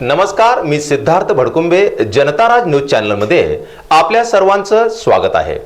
नमस्कार मी सिद्धार्थ भडकुंबे जनताराज न्यूज चॅनलमध्ये आपल्या सर्वांचं स्वागत आहे.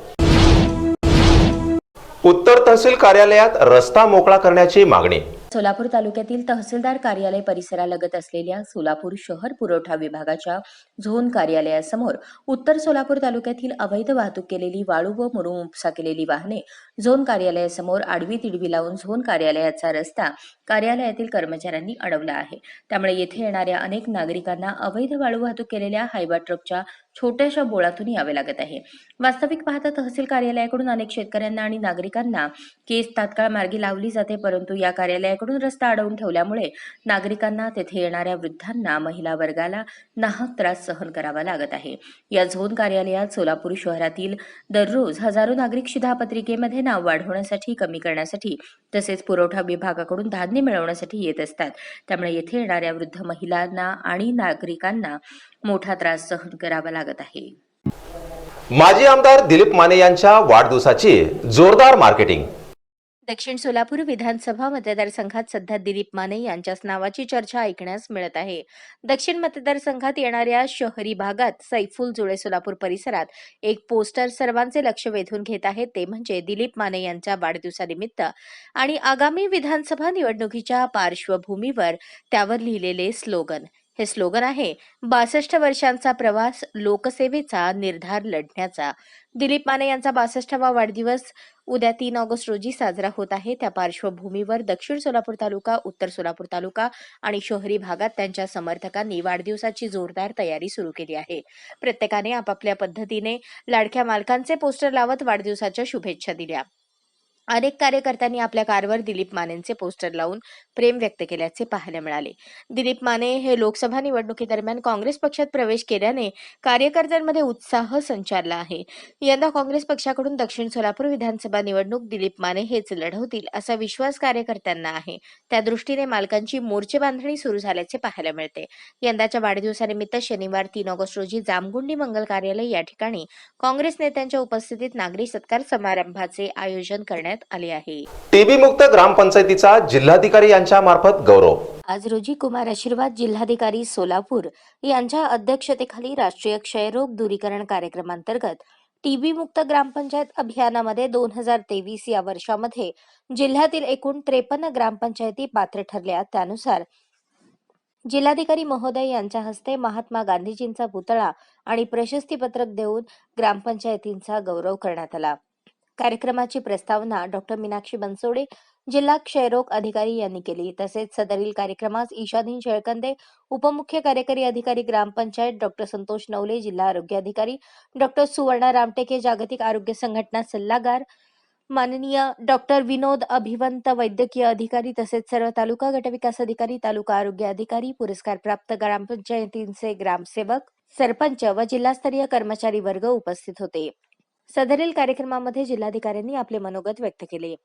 उत्तर तहसील कार्यालयात रस्ता मोकळा करण्याची मागणी सोलापूर तालुक्यातील तहसीलदार कार्यालय परिसरालगत असलेल्या सोलापूर शहर पुरवठा विभागाच्या झोन कार्यालयासमोर उत्तर सोलापूर तालुक्यातील अवैध वाहतूक केलेली वाळू व मुरुम उपसा केलेली वाहने झोन कार्यालयासमोर आडवी तिडवी लावून झोन कार्यालयाचा रस्ता कार्यालयातील कर्मचाऱ्यांनी अडवला आहे. त्यामुळे येथे येणाऱ्या अनेक नागरिकांना अवैध वाळू वाहतूक केलेल्या हायबा ट्रकच्या छोट्याशा बोळातून यावे लागत आहे. वास्तविक पाहता तहसील कार्यालयाकडून अनेक शेतकऱ्यांना आणि नागरिकांना केस तात्काळ मार्गी लावली जाते परंतु या कार्यालयाकडून रस्ता अडवून ठेवल्यामुळे नागरिकांना तेथे येणाऱ्या वृद्धांना महिला वर्गाला नाहक त्रास सहन करावा लागत आहे. या झोन कार्यालयात सोलापूर शहरातील दररोज हजारो नागरिक शिधापत्रिकेमध्ये नाव वाढवण्यासाठी कमी करण्यासाठी तसेच पुरवठा विभागाकडून धान्य मिळवण्यासाठी येत असतात. त्यामुळे येथे येणाऱ्या वृद्ध महिलांना आणि नागरिकांना मोठा त्रास सहन करावा लागत आहे. माजी आमदार दिलीप माने यांच्या वाढदिवसाची जोरदार मार्केटिंग. दक्षिण सोलापूर विधानसभा मतदारसंघात सध्या दिलीप माने यांच्याच नावाची चर्चा ऐकण्यास मिळत आहे. दक्षिण मतदारसंघात येणाऱ्या शहरी भागात सैफुल जुळे सोलापूर परिसरात एक पोस्टर सर्वांचे लक्ष वेधून घेत आहे ते म्हणजे दिलीप माने यांच्या वाढदिवसानिमित्त. आणि आगामी विधानसभा निवडणुकीच्या पार्श्वभूमीवर त्यावर लिहिलेले स्लोगन हे स्लोगन आहे बासष्ट वर्षांचा प्रवास लोकसेवेचा निर्धार लढण्याचा. दिलीप माने यांचा बासष्टावा वाढदिवस उद्या तीन ऑगस्ट रोजी साजरा होत आहे. त्या पार्श्वभूमीवर दक्षिण सोलापूर तालुका उत्तर सोलापूर तालुका आणि शहरी भागात त्यांच्या समर्थकांनी वाढदिवसाची जोरदार तयारी सुरू केली आहे. प्रत्येकाने आपापल्या पद्धतीने लाडक्या मालकांचे पोस्टर लावत वाढदिवसाच्या शुभेच्छा दिल्या. अनेक कार्यकर्त्यांनी आपल्या कारवर दिलीप मानेंचे पोस्टर लावून प्रेम व्यक्त केल्याचे पाहायला मिळाले. दिलीप माने हे लोकसभा निवडणुकीदरम्यान काँग्रेस पक्षात प्रवेश केल्याने कार्यकर्त्यांमध्ये उत्साह संचारला आहे. यंदा काँग्रेस पक्षाकडून दक्षिण सोलापूर विधानसभा निवडणूक दिलीप माने हेच लढवतील असा विश्वास कार्यकर्त्यांना आहे. त्या दृष्टीने मालकांची मोर्चे बांधणी सुरू झाल्याचे पाहायला मिळते. यंदाच्या वाढदिवसानिमित्त शनिवार तीन ऑगस्ट रोजी जामगुंडी मंगल कार्यालय या ठिकाणी काँग्रेस नेत्यांच्या उपस्थितीत नागरी सत्कार समारंभाचे आयोजन करण्यात आले आहे. टीबी मुक्त ग्रामपंचायतीचा जिल्हाधिकारी यांच्या मार्फत गौरव. आज रोजी कुमार आशीर्वाद जिल्हाधिकारी सोलापूर यांच्या अध्यक्षतेखाली राष्ट्रीय क्षयरोग दूरीकरण कार्यक्रमांतर्गत टीबी मुक्त ग्रामपंचायत अभियानामध्ये दोन हजार तेवीस या वर्षामध्ये जिल्ह्यातील एकूण त्रेपन्न ग्रामपंचायती पात्र ठरल्या. त्यानुसार जिल्हाधिकारी महोदय यांच्या हस्ते महात्मा गांधीजींचा पुतळा आणि प्रशस्तीपत्रक देऊन ग्रामपंचायतींचा गौरव करण्यात आला. कार्यक्रमाची प्रस्तावना डॉक्टर मीनाक्षी बनसोडे जिल्हा क्षयरोग अधिकारी यांनी केली. तसेच सदरील कार्यक्रमास ईशादीन शेळकंदे उपमुख्य कार्यकारी अधिकारी ग्रामपंचायत डॉक्टर संतोष नवले जिल्हा आरोग्य अधिकारी डॉक्टर सुवर्णा रामटेके जागतिक आरोग्य संघटना सल्लागार माननीय डॉक्टर विनोद अभिवंत वैद्यकीय अधिकारी तसेच सर्व तालुका गटविकास अधिकारी तालुका आरोग्य अधिकारी पुरस्कार प्राप्त ग्रामपंचायतींचे ग्रामसेवक सरपंच व जिल्हास्तरीय कर्मचारी वर्ग उपस्थित होते. सदरील कार्यक्रमामध्ये जिल्हाधिकाऱ्यांनी आपले मनोगत व्यक्त केले.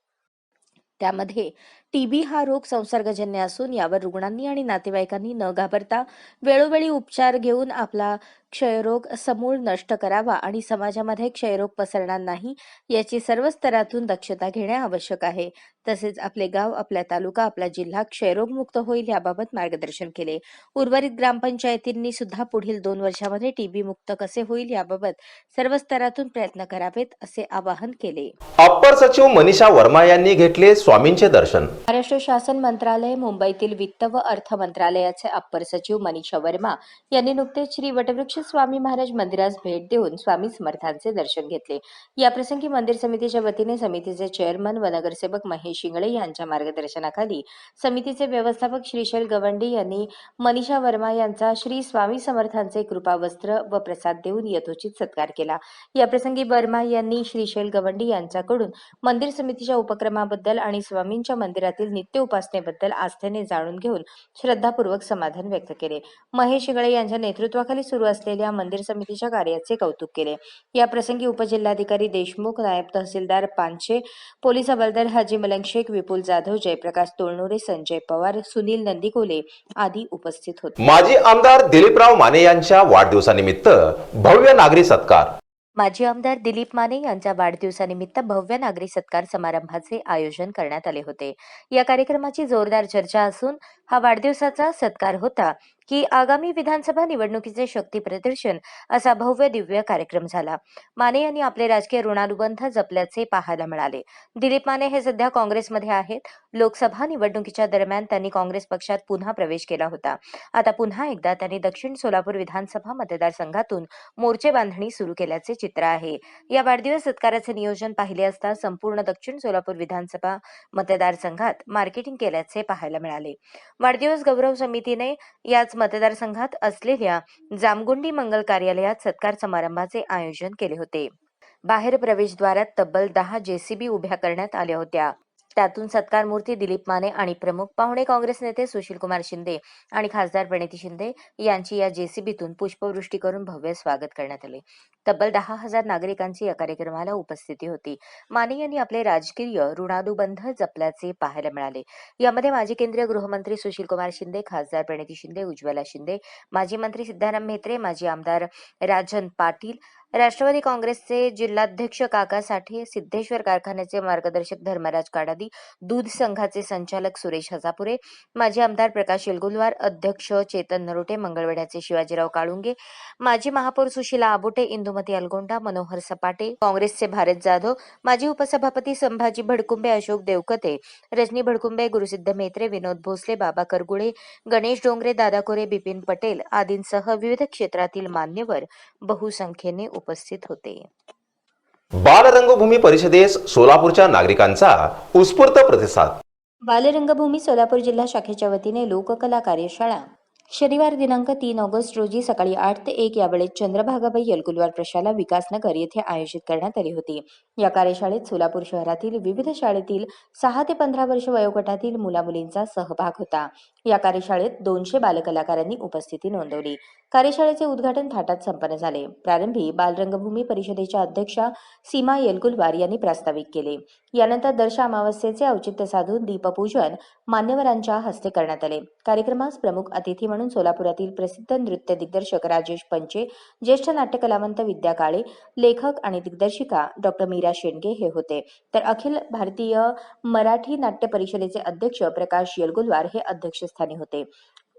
त्यामध्ये टीबी हा रोग संसर्गजन्य असून यावर रुग्णांनी आणि नातेवाईकांनी न घाबरता वेळोवेळी उपचार घेऊन आपला क्षयरोग समूळ नष्ट करावा आणि समाजामध्ये क्षयरोग पसरणार नाही याची सर्व स्तरातून दक्षता घेणे आवश्यक आहे. तसेच आपले गाव आपला तालुका आपला जिल्हा क्षयरोगमुक्त होईल याबाबत मार्गदर्शन केले. उर्वरित ग्रामपंचायतींनी सुद्धा पुढील दोन वर्षामध्ये टीबी मुक्त कसे होईल याबाबत सर्व स्तरातून प्रयत्न करावेत असे आवाहन केले. अप्पर सचिव मनीषा वर्मा यांनी घेतले स्वामींचे दर्शन. महाराष्ट्र शासन मंत्रालय मुंबईतील वित्त व अर्थ मंत्रालयाचे अप्पर सचिव मनीषा वर्मा यांनी नुकतेच श्री वटवृक्ष स्वामी महाराज मंदिरास भेट देऊन स्वामी समर्थांचे दर्शन घेतले. याप्रसंगी मंदिर समितीच्या वतीने समितीचे चेअरमन व नगरसेवक महेश शिंगळे यांच्या मार्गदर्शनाखाली समितीचे व्यवस्थापक श्रीशैल गवंडी यांनी मनीषा वर्मा यांचा श्री स्वामी समर्थांचे कृपावस्त्र व प्रसाद देऊन यथोचित सत्कार केला. याप्रसंगी वर्मा यांनी श्रीशैल गवंडी यांच्याकडून मंदिर समितीच्या उपक्रमाबद्दल आणि स्वामींच्या मंदिरातील नित्य उपासनेबद्दल आस्थेने जाणून घेऊन श्रद्धापूर्वक समाधान व्यक्त केले. महेश शिंगळे यांच्या नेतृत्वाखाली सुरू असलेल्या मंदिर समितीच्या कार्याचे कौतुक केले. या प्रसंगी उपजिल्हाधिकारी देशमुख नायब तहसीलदार पानशे पोलीस हवालदार हाजी मलंग शेख विपुल जाधव जयप्रकाश तोळनुरे संजय पवार सुनील नंदिकोले आदी उपस्थित होते. माजी आमदार दिलीपराव माने यांच्या वाढदिवसानिमित्त भव्य नागरी सत्कार. माजी आमदार दिलीप माने यांच्या वाढदिवसानिमित्त भव्य नागरी सत्कार समारंभाचे आयोजन करण्यात आले होते. या कार्यक्रमाची जोरदार चर्चा असून हा वाढदिवसाचा सत्कार होता. की आगामी विधानसभा निवडणुकीचे शक्ती प्रदर्शन असा भव्य दिव्य कार्यक्रम झाला. माने यांनी आपले राजकीय ऋणानुबंध जपल्याचे पाहायला मिळाले. दिलीप माने हे सध्या काँग्रेसमध्ये आहेत. लोकसभा निवडणुकीच्या दरम्यान त्यांनी काँग्रेस पक्षात पुन्हा प्रवेश केला होता. आता पुन्हा एकदा त्यांनी दक्षिण सोलापूर विधानसभा मतदारसंघातून मोर्चे बांधणी सुरू केल्याचे चित्र आहे. या वाढदिवस सत्काराचे नियोजन पाहिले असता संपूर्ण दक्षिण सोलापूर विधानसभा मतदारसंघात मार्केटिंग केल्याचे पाहायला मिळाले. वाढदिवस गौरव समितीने याच मतदारसंघात असलेल्या जामगुंडी मंगल कार्यालयात सत्कार समारंभाचे आयोजन केले होते. बाहेर प्रवेशद्वारात तब्बल दहा जेसीबी उभ्या करण्यात आल्या होत्या. त्यातून सत्कार मूर्ती दिलीप माने आणि प्रमुख पाहुणे काँग्रेस नेते सुशीलकुमार शिंदे आणि खासदार प्रणिती शिंदे यांची या जेसीबीतून पुष्पवृष्टी करून भव्य स्वागत करण्यात आले. तब्बल दहा हजार नागरिकांची या कार्यक्रमाला उपस्थिती होती. माने यांनी आपले राजकीय ऋणानुबंध जपल्याचे पाहायला मिळाले. यामध्ये माजी केंद्रीय गृहमंत्री सुशीलकुमार शिंदे खासदार प्रणिती शिंदे उज्ज्वला शिंदे माजी मंत्री सिद्धाराम म्हेत्रे माजी आमदार राजन पाटील राष्ट्रवादी काँग्रेसचे जिल्हाध्यक्ष काका साठे सिद्धेश्वर कारखान्याचे मार्गदर्शक धर्मराज काडादी दूध संघाचे संचालक सुरेश हजापुरे माजी आमदार प्रकाश येलगुलवार अध्यक्ष चेतन नरोटे मंगळवेढ्याचे शिवाजीराव काळुंगे माजी महापौर सुशीला आबोटे इंदुमती अलगोंडा मनोहर सपाटे काँग्रेसचे भारत जाधव माजी उपसभापती संभाजी भडकुंबे अशोक देवकते रजनी भडकुंबे गुरुसिद्ध मेत्रे विनोद भोसले बाबा करगुळे गणेश डोंगरे दादा कोरे बिपिन पटेल आदींसह विविध क्षेत्रातील मान्यवर बहुसंख्येने उपस्थित होते. बालरंगभूमी परिषदेस सोलापूरच्या नागरिकांचा उत्स्फूर्त प्रतिसाद. बालरंगभूमी सोलापूर जिल्हा शाखेच्या वतीने लोककला कार्यशाळा. शनिवार दिनांक तीन ऑगस्ट रोजी सकाळी आठ ते एक या वेळेत चंद्रभागाबाई यलकुलवार प्रशाला विकासनगर येथे आयोजित करण्यात आली होती. या कार्यशाळेत सोलापूर शहरातील विविध शाळेतील सहा ते पंधरा वर्ष वयोगटातील मुलामुलींचा सहभाग होता. या कार्यशाळेत दोनशे बालकलाकारांनी उपस्थिती नोंदवली. कार्यशाळेचे उद्घाटन थाटात संपन्न झाले. प्रारंभी बालरंगभूमी परिषदेच्या अध्यक्षा सीमा येलकुलवार यांनी प्रास्ताविक केले. यानंतर दर्श अमावस्येचे औचित्य साधून दीपपूजन मान्यवरांच्या हस्ते करण्यात आले. कार्यक्रमास प्रमुख अतिथी म्हणून सोलापुरातील प्रसिद्ध नृत्य दिग्दर्शक राजेश पंचे ज्येष्ठ नाट्यकलावंत विद्या काळे लेखक आणि दिग्दर्शिका डॉक्टर मीरा शेंडगे हे होते. तर अखिल भारतीय मराठी नाट्य परिषदेचे अध्यक्ष प्रकाश येलगुलवार हे अध्यक्ष अध्यक्षस्थानी होते.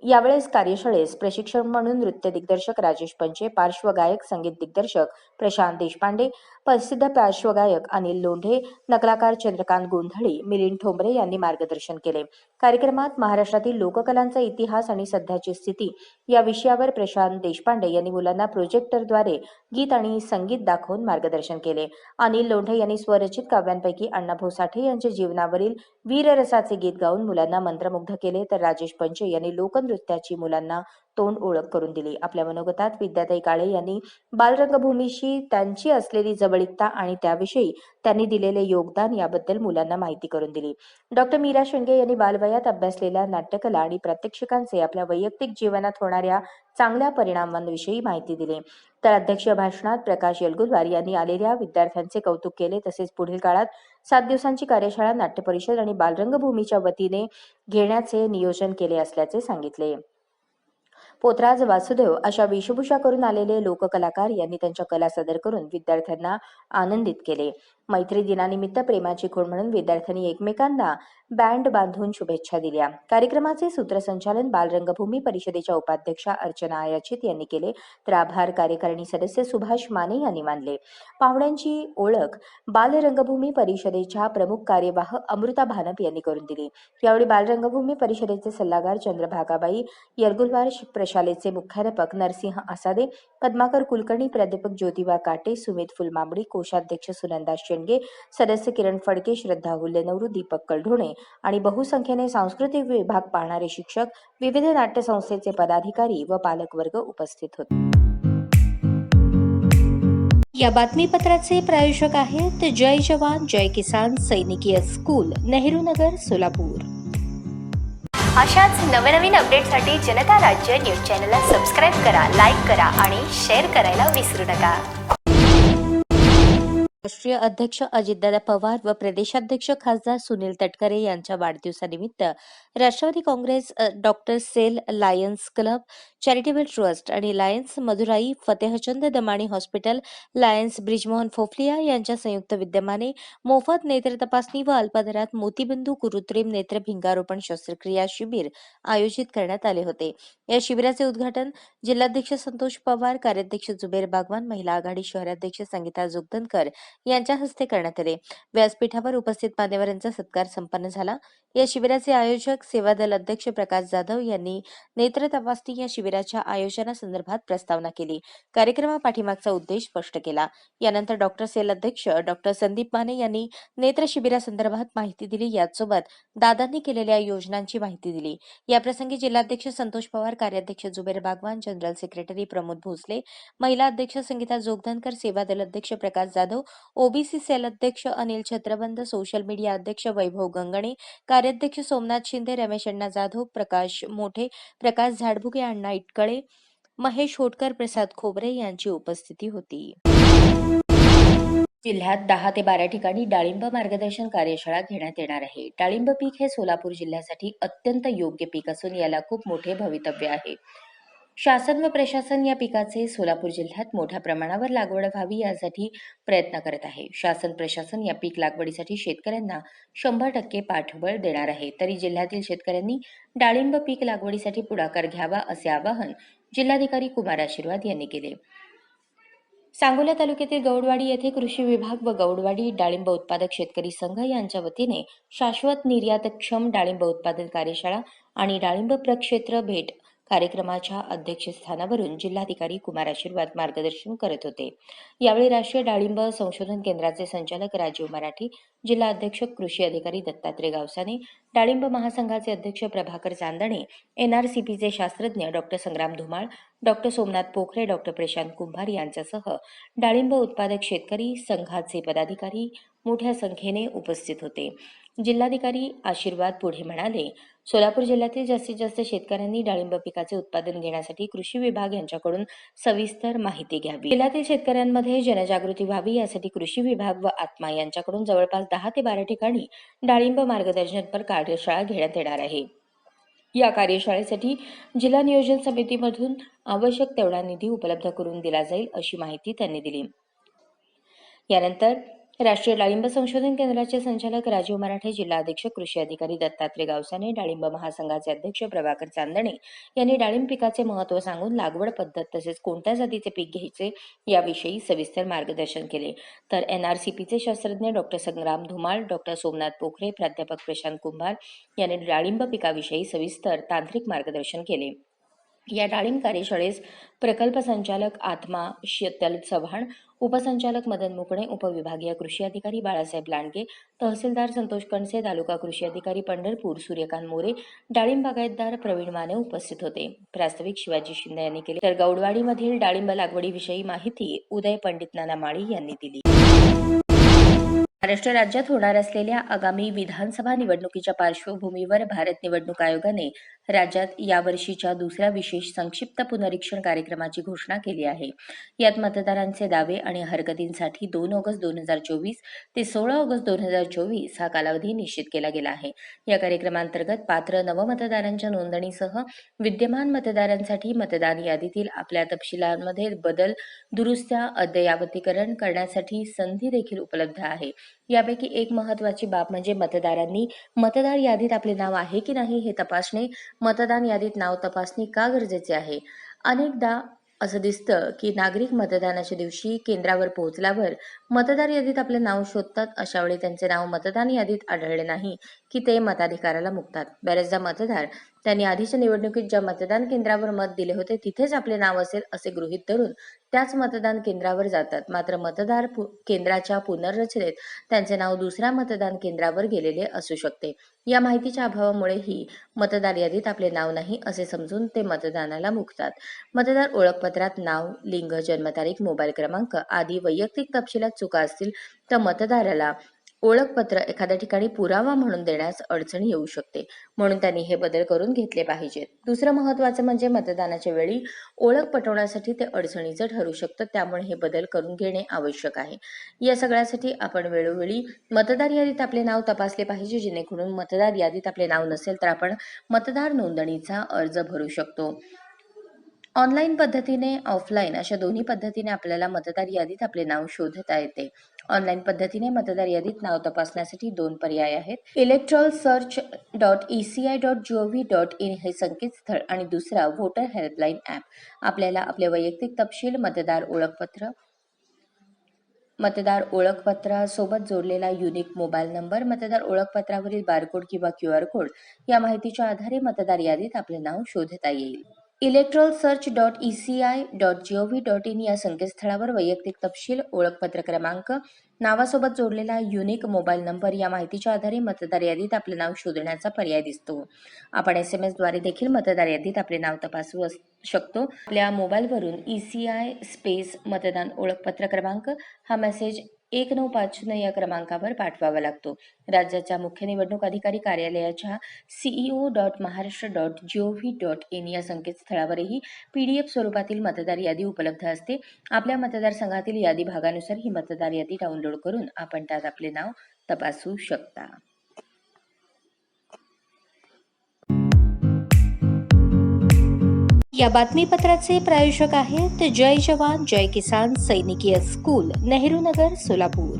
यावेळेस कार्यशाळेस प्रशिक्षक म्हणून नृत्य दिग्दर्शक राजेश पंचे पार्श्वगायक संगीत दिग्दर्शक प्रशांत देशपांडे प्रसिद्ध पार्श्वगायक अनिल लोंढे नकलाकार चंद्रकांत गोंधळी मिलिंद ठोंबरे यांनी मार्गदर्शन केले. कार्यक्रमात महाराष्ट्रातील लोककलांचा इतिहास आणि सध्याची स्थिती या विषयावर प्रशांत देशपांडे यांनी मुलांना प्रोजेक्टरद्वारे गीत आणि संगीत दाखवून मार्गदर्शन केले. अनिल लोंढे यांनी स्वरचित काव्यांपैकी अण्णाभाऊ साठे यांच्या जीवनावरील वीररसाचे गीत गाऊन मुलांना मंत्रमुग्ध केले तर राजेश पंचे यांनी लोकनृत्याची मुलांना तोंड ओळख करून दिली. आपल्या मनोगतात विद्याताई काळे यांनी बालरंगभूमीशी त्यांची असलेली जवळीकता आणि त्याविषयी त्यांनी दिलेले योगदान याबद्दल मुलांना माहिती करून दिली. डॉक्टर मीरा शेंडगे यांनी बालवयात अभ्यासलेल्या नाट्यकला आणि प्रात्यक्षिकांचे आपल्या वैयक्तिक जीवनात होणाऱ्या चांगल्या परिणामांविषयी माहिती दिली. तर अध्यक्षीय भाषणात प्रकाश येलगुलवार यांनी आलेल्या विद्यार्थ्यांचे कौतुक केले. तसेच पुढील काळात सात दिवसांची कार्यशाळा नाट्य परिषद आणि बालरंगभूमीच्या वतीने घेण्याचे नियोजन केले असल्याचे सांगितले. पोतराज वासुदेव अशा वेशभूषा करून आलेले लोककलाकार यांनी त्यांच्या कला सादर करून विद्यार्थ्यांना आनंदित केले. मैत्री दिनानिमित्त प्रेमाची खूण म्हणून विद्यार्थ्यांनी एकमेकांना बँड बांधून शुभेच्छा दिल्या. कार्यक्रमाचे सूत्रसंचालन बालरंगभूमी परिषदेच्या उपाध्यक्षा अर्चना आयाचित यांनी केले. तर आभार कार्यकारिणी सदस्य सुभाष माने यांनी मानले. पाहुण्यांची ओळख बालरंगभूमी परिषदेच्या प्रमुख कार्यवाह अमृता भानप यांनी करून दिली. यावेळी बालरंगभूमी परिषदेचे सल्लागार चंद्रभागाबाई यरगुलवार प्रशालेचे मुख्याध्यापक नरसिंह आसादे पद्माकर कुलकर्णी प्राध्यापक ज्योतिबा काटे सुमित फुलमांबडी कोषाध्यक्ष सुनंदा शेंडगे सदस्य किरण फडके श्रद्धा हुल्लेनवरू दीपक कलढोणे आणि बहुसंख्येने सांस्कृतिक विभाग पाहणारे शिक्षक विविध नाट्यसंस्थेचे पदाधिकारी व पालकवर्ग उपस्थित होते. या बातमीपत्राचे प्रायोजक आहेत जय जवान जय किसान सैनिकीय स्कूल नेहरू नगर सोलापूर. अशाच नवनवीन अपडेटसाठी जनता राज्य न्यूज चॅनलला सबस्क्राईब करा लाईक करा आणि शेअर करायला विसरू नका. राष्ट्रीय अध्यक्ष अजितदादा पवार व प्रदेशाध्यक्ष खासदार सुनील तटकरे यांच्या वाढदिवसानिमित्त Rashtravadi Congress doctor cell Lions club charitable trust आणि Lions Madurai Fatehchand Damani hospital Lions Brijmohan Fophalia यांच्या संयुक्त विद्यमाने मोफत नेत्र तपासणी व अल्पदरात मोतीबिंदू कृत्रिम नेत्र भिंगारोपण शस्त्रक्रिया शिबिर आयोजित करण्यात आले होते. या शिबिराचे उद्घाटन जिल्हाध्यक्ष संतोष पवार कार्याध्यक्ष जुबेर बागवान महिला आघाडी शहराध्यक्ष संगीता जोगदनकर यांच्या हस्ते करण्यात आले. व्यासपीठावर उपस्थित मान्यवरांचा सत्कार संपन्न झाला. या शिबिराचे आयोजक सेवादल अध्यक्ष प्रकाश जाधव यांनी नेत्र तपासणी या शिबिराच्या आयोजनासंदर्भात प्रस्तावना केली. कार्यक्रमापाठीमागचा उद्देश स्पष्ट केला. यानंतर डॉक्टर सेल अध्यक्ष डॉक्टर संदीप माने यांनी नेत्र शिबिरासंदर्भात माहिती दिली. याचसोबत दादांनी केलेल्या योजनांची माहिती दिली. याप्रसंगी जिल्हाध्यक्ष संतोष पवार कार्याध्यक्ष जुबेर बागवान जनरल सेक्रेटरी प्रमोद भोसले महिला अध्यक्ष संगीता जोगदनकर सेवादल अध्यक्ष प्रकाश जाधव ओबीसी सेल अध्यक्ष अनिल छत्रबंद सोशल मीडिया अध्यक्ष वैभव गंगणे कार्याध्यक्ष सोमनाथ शिंदे रमेश अण्णा जाधव प्रकाश मोठे प्रकाश झाडबुके अण्णा इटकळे महेश होटकर प्रसाद खोबरे यांची उपस्थिती होती. जिल्ह्यात दहा ते बारा ठिकाणी डाळिंब मार्गदर्शन कार्यशाळा घेण्यात येणार आहे. डाळिंब पीक हे सोलापूर जिल्ह्यासाठी अत्यंत योग्य पीक असून याला खूप मोठे भवितव्य आहे. शासन व प्रशासन या पिकाचे सोलापूर जिल्ह्यात मोठ्या प्रमाणावर लागवड व्हावी यासाठी प्रयत्न करत आहे. शासन प्रशासन या पीक लागवडीसाठी शेतकऱ्यांना शंभर टक्के पाठबळ देणार आहे. तरी जिल्ह्यातील शेतकऱ्यांनी डाळिंब पीक लागवडीसाठी पुढाकार घ्यावा असे आवाहन जिल्हाधिकारी कुमार आशीर्वाद यांनी केले. सांगोला तालुक्यातील गौडवाडी येथे कृषी विभाग व गौडवाडी डाळिंब उत्पादक शेतकरी संघ यांच्या वतीने शाश्वत निर्यातक्षम डाळिंब उत्पादन कार्यशाळा आणि डाळिंब प्रक्षेत्र भेट कार्यक्रमाच्या अध्यक्षस्थानावरून जिल्हाधिकारी कुमार आशीर्वाद मार्गदर्शन करत होते. यावेळी राष्ट्रीय डाळिंब संशोधन केंद्राचे संचालक राजीव मराठी जिल्हा अध्यक्ष कृषी अधिकारी दत्तात्रय गावसाने डाळिंब महासंघाचे अध्यक्ष प्रभाकर चांदणे एनआरसीपीचे शास्त्रज्ञ doctor Sangram Dhumal doctor Somnath Pokhare doctor Prashant Kumbhar यांच्यासह डाळिंब उत्पादक शेतकरी संघाचे पदाधिकारी मोठ्या संख्येने उपस्थित होते. जिल्हाधिकारी आशीर्वाद पुढे म्हणाले सोलापूर जिल्ह्यातील जास्तीत जास्त शेतकऱ्यांनी डाळिंब पिकाचे उत्पादन घेण्यासाठी कृषी विभाग यांच्याकडून सविस्तर माहिती घ्यावी. जिल्ह्यातील शेतकऱ्यांमध्ये जनजागृती व्हावी यासाठी कृषी विभाग व आत्मा यांच्याकडून जवळपास दहा ते बारा ठिकाणी डाळिंब मार्गदर्शनपर कार्यशाळा घेण्यात येणार आहे. या कार्यशाळेसाठी जिल्हा नियोजन समितीमधून आवश्यक तेवढा निधी उपलब्ध करून दिला जाईल अशी माहिती त्यांनी दिली. यानंतर राष्ट्रीय डाळिंब संशोधन केंद्राचे संचालक राजीव मराठे जिल्हा अधीक्षक कृषी अधिकारी दत्तात्रय गावसाने डाळिंब महासंघाचे अध्यक्ष प्रभाकर चांदणे यांनी डाळिंब पिकाचे महत्त्व सांगून लागवड पद्धत तसेच कोणत्या जातीचे पीक घ्यायचे याविषयी सविस्तर मार्गदर्शन केले. तर एनआरसीपीचे शास्त्रज्ञ डॉक्टर संग्राम धुमाळ डॉक्टर सोमनाथ पोखरे प्राध्यापक प्रशांत कुंभार यांनी डाळिंब पिकाविषयी सविस्तर तांत्रिक मार्गदर्शन केले. या डाळिंब कार्यशाळेस प्रकल्प संचालक आत्मा शीतल चव्हाण उपसंचालक मदन मुकणे उपविभागीय कृषी अधिकारी बाळासाहेब लांडगे तहसीलदार संतोष कणसे तालुका कृषी अधिकारी पंढरपूर सूर्यकांत मोरे डाळिंब बागायतदार प्रवीण माने उपस्थित होते. प्रास्ताविक शिवाजी शिंदे यांनी केले. तर गौडवाडीमधील डाळिंब लागवडीविषयी माहिती उदय पंडित नाना माळी यांनी दिली. महाराष्ट्र राज्यात होणार असलेल्या आगामी विधानसभा निवडणुकीच्या पार्श्वभूमीवर भारत निवडणूक आयोगाने राज्यात यावर्षीच्या दुसऱ्या विशेष संक्षिप्त पुनरीक्षण कार्यक्रमाची घोषणा केली आहे. यात मतदारांचे दावे आणि हरकतींसाठी दोन ऑगस्ट दोन हजार चोवीस ते सोळा ऑगस्ट दोन हजार चोवीस हा कालावधी निश्चित केला गेला आहे. या कार्यक्रमांतर्गत पात्र नवमतदारांच्या नोंदणीसह विद्यमान मतदारांसाठी मतदान यादीतील आपल्या तपशिलांमध्ये बदल दुरुस्त्या अद्ययावतीकरण करण्यासाठी संधी देखील उपलब्ध आहे. यापैकी एक महत्वाची बाब म्हणजे मतदारांनी मतदार यादीत आपले नाव आहे की नाही हे तपासणे. मतदान यादीत नाव तपासणी का गरजेचे आहे? अनेकदा असं दिसतं की नागरिक मतदानाच्या दिवशी केंद्रावर पोहोचल्यावर मतदार यादीत आपले नाव शोधतात. अशा वेळी त्यांचे नाव मतदान यादीत आढळले नाही की ते मताधिकाराला मुकतात. बऱ्याचदा मतदार त्यांनी आधीच्या निवडणुकीत ज्या मतदान केंद्रावर मत दिले होते तिथेच आपले नाव असेल असे गृहीत धरून त्याच मतदान केंद्रावर जातात. मात्र मतदार पु- केंद्राच्या पुनर्रचनेत त्यांचे नाव दुसऱ्या मतदान केंद्रावर गेलेले असू शकते. या माहितीच्या अभावामुळेही मतदार यादीत आपले नाव नाही असे समजून ते मतदानाला मुकतात. मतदार ओळखपत्रात नाव लिंग जन्मतारीख मोबाईल क्रमांक आदी वैयक्तिक तपशिलात चुका असतील तर मतदाराला ओळखपत्र एखाद्या ठिकाणी पुरावा म्हणून देण्यास अडचण येऊ शकते. म्हणून त्यांनी हे बदल करून घेतले पाहिजेत. दुसरं महत्वाचं म्हणजे मतदानाच्या वेळी ओळख पटवण्यासाठी ते अडचणीचं ठरू शकतं त्यामुळे हे बदल करून घेणे आवश्यक आहे. या सगळ्यासाठी आपण वेळोवेळी मतदार यादीत आपले नाव तपासले पाहिजे जेणेकरून मतदार यादीत आपले नाव नसेल तर आपण मतदार नोंदणीचा अर्ज भरू शकतो. ऑनलाईन पद्धतीने ऑफलाईन अशा दोन्ही पद्धतीने आपल्याला मतदार यादीत आपले नाव शोधता येते. ऑनलाईन पद्धतीने मतदार यादीत नाव तपासण्यासाठी दोन पर्याय आहेत. Electoral search dot E C I dot G O V dot in हे संकेतस्थळ आणि दुसरा व्होटर हेल्पलाईन ॲप आपल्याला आपले वैयक्तिक तपशील मतदार ओळखपत्र मतदार ओळखपत्रासोबत जोडलेला युनिक मोबाईल नंबर मतदार ओळखपत्रावरील बारकोड किंवा क्यू आर कोड या माहितीच्या आधारे मतदार यादीत आपले नाव शोधता येईल. Electoral search dot E C I dot G O V dot in या संकेतस्थळावर वैयक्तिक तपशील ओळखपत्र क्रमांक नावासोबत जोडलेला युनिक मोबाईल नंबर या माहितीच्या आधारे मतदार यादीत आपले नाव शोधण्याचा पर्याय दिसतो. आपण एस एम एसद्वारे देखील मतदार यादीत आपले नाव तपासू शकतो. आपल्या मोबाईलवरून ई सी आय स्पेस मतदान ओळखपत्र क्रमांक हा मेसेज एक नऊ पाच शून्य या क्रमांकावर पाठवावा लागतो. राज्याच्या मुख्य निवडणूक अधिकारी कार्यालयाच्या CEO dot Maharashtra dot G O V dot in या संकेतस्थळावरही पी डी एफ स्वरूपातील मतदार यादी उपलब्ध असते. आपल्या मतदारसंघातील यादी भागानुसार ही मतदार यादी डाउनलोड करून आपण त्यात आपले नाव तपासू शकता. या बातमीपत्राचे प्रायोजक आहेत जय जवान जय किसान सैनिकीय स्कूल नेहरू नगर सोलापूर.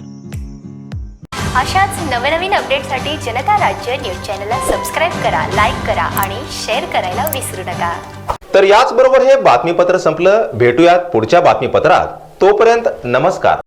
अशाच नवनवीन अपडेटसाठी जनता राज्य न्यूज चॅनलला सबस्क्राईब करा लाईक करा आणि शेअर करायला विसरू नका. तर याचबरोबर हे बातमीपत्र संपलं. भेटूयात पुढच्या बातमीपत्रात. तोपर्यंत नमस्कार.